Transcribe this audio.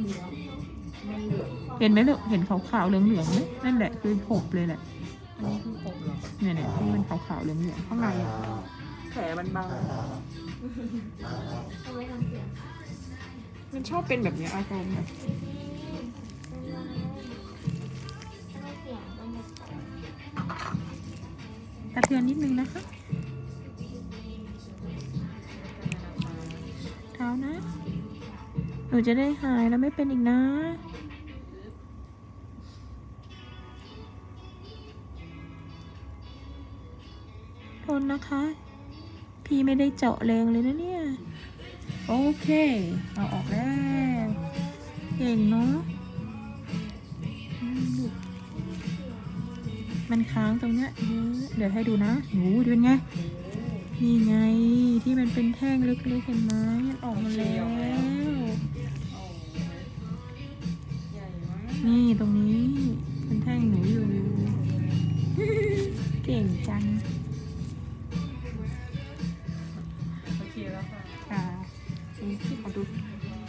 เหลืองมันเหลืองเห็นไหมลูกเห็นขาวๆเหลืองๆไหมนั่นแหละคือหบเลยแหละอันนี้คือผมเหรอเนี่ยเนี่ยที่มันขาวๆเหลืองๆข้างในอะแผลมันบางเอาไว้ทำเสียงมันชอบเป็นแบบเนี้ยอารมณ์แบบไม่เสียงมันจะกระเทือนนิดนึงนะคะ หนูจะได้หายแล้วไม่เป็นอีกนะ ทนนะคะ พี่ไม่ได้เจาะแรงเลยนะเนี่ย โอเค เอาออกแล้ว เก่งเนาะ มันค้างตรงเนี้ยเยอะเดี๋ยวให้ดูนะโอ้ดูเป็นไง นี่ไง ที่มันเป็นแท่งเล็กๆเห็นไหมมันออกมาแล้ว นี่ตรงนี้เป็นแท่งหนูอยู่ เก่งจังโอเคแล้วค่ะค่ะนี่พี่ขอดู